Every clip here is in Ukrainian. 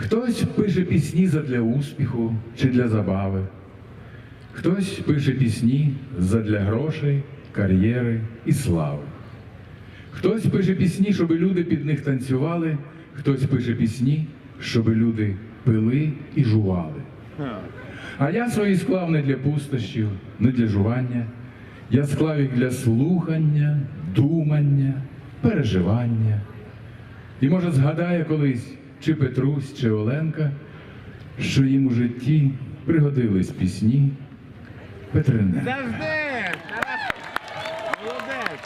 Хтось пише пісні задля успіху чи для забави, хтось пише пісні задля грошей, кар'єри і слави. Хтось пише пісні, щоб люди під них танцювали, хтось пише пісні, щоб люди пили і жували. А я свої склав не для пустощів, не для жування. Я склав їх для слухання, думання, переживання. І може згадає колись чи Петрусь, чи Оленка, що їм у житті пригодились пісні Петрененка. Завжди! Молодець!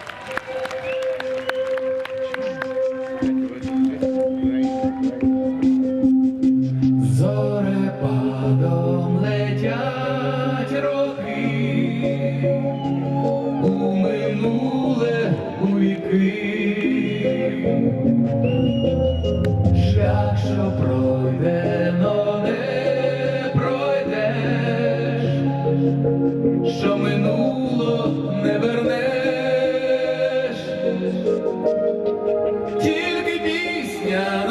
У минуле у віки. glória.